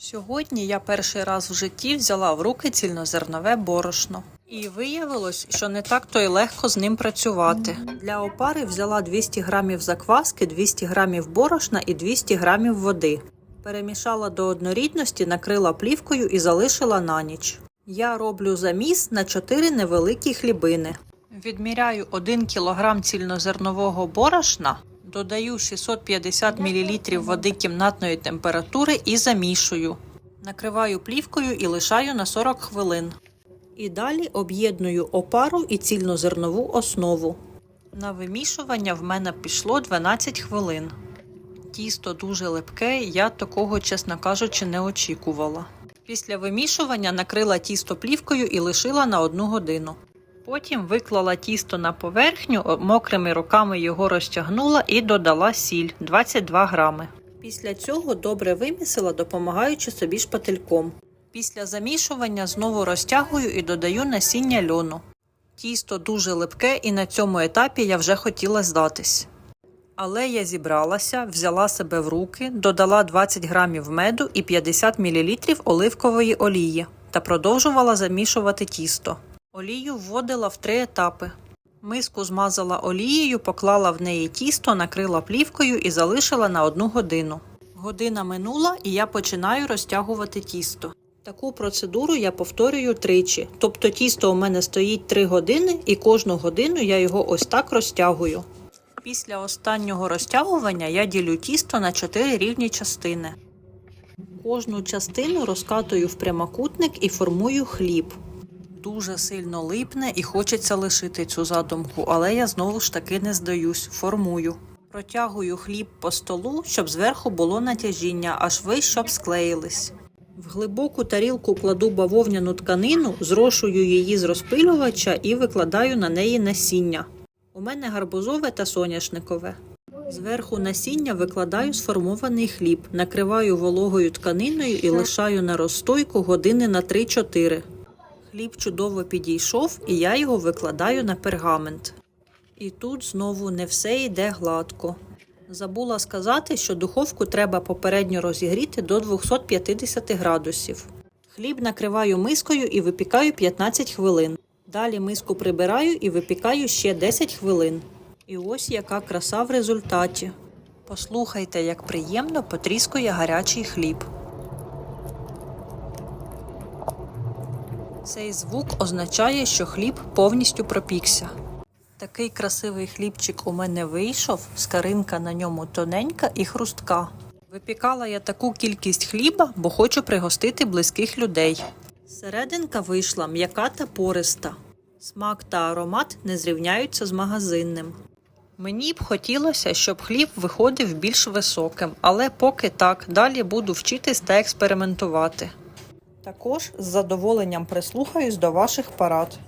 Сьогодні я перший раз в житті взяла в руки цільнозернове борошно. І виявилось, що не так то й легко з ним працювати. Для опари взяла 200 грамів закваски, 200 грамів борошна і 200 грамів води. Перемішала до однорідності, накрила плівкою і залишила на ніч. Я роблю заміс на 4 невеликі хлібини. Відміряю 1 кг цільнозернового борошна, додаю 650 мл води кімнатної температури і замішую. Накриваю плівкою і лишаю на 40 хвилин. І далі об'єдную опару і цільнозернову основу. На вимішування в мене пішло 12 хвилин. Тісто дуже липке, я такого, чесно кажучи, не очікувала. Після вимішування накрила тісто плівкою і лишила на одну годину. Потім виклала тісто на поверхню, мокрими руками його розтягнула і додала сіль 22 грами. Після цього добре вимісила, допомагаючи собі шпательком. Після замішування знову розтягую і додаю насіння льону. Тісто дуже липке, і на цьому етапі я вже хотіла здатись. Але я зібралася, взяла себе в руки, додала 20 грамів меду і 50 мл оливкової олії та продовжувала замішувати тісто. Олію вводила в три етапи. Миску змазала олією, поклала в неї тісто, накрила плівкою і залишила на одну годину. Година минула, і я починаю розтягувати тісто. Таку процедуру я повторюю тричі. Тобто тісто у мене стоїть 3 години, і кожну годину я його ось так розтягую. Після останнього розтягування я ділю тісто на 4 рівні частини. Кожну частину розкатую в прямокутник і формую хліб. Дуже сильно липне і хочеться лишити цю задумку, але я знову ж таки не здаюсь, формую. Протягую хліб по столу, щоб зверху було натяжіння, аж ви щоб склеїлись. В глибоку тарілку кладу бавовняну тканину, зрошую її з розпилювача і викладаю на неї насіння. У мене гарбузове та соняшникове. Зверху насіння викладаю сформований хліб, накриваю вологою тканиною і лишаю на розстойку години на 3-4. Хліб чудово підійшов, і я його викладаю на пергамент. І тут знову не все йде гладко. Забула сказати, що духовку треба попередньо розігріти до 250 градусів. Хліб накриваю мискою і випікаю 15 хвилин. Далі миску прибираю і випікаю ще 10 хвилин. І ось яка краса в результаті. Послухайте, як приємно потріскує гарячий хліб. Цей звук означає, що хліб повністю пропікся. Такий красивий хлібчик у мене вийшов, скаринка на ньому тоненька і хрустка. Випікала я таку кількість хліба, бо хочу пригостити близьких людей. Серединка вийшла м'яка та пориста. Смак та аромат не зрівняються з магазинним. Мені б хотілося, щоб хліб виходив більш високим, але поки так, далі буду вчитись та експериментувати. Також з задоволенням прислухаюсь до ваших порад.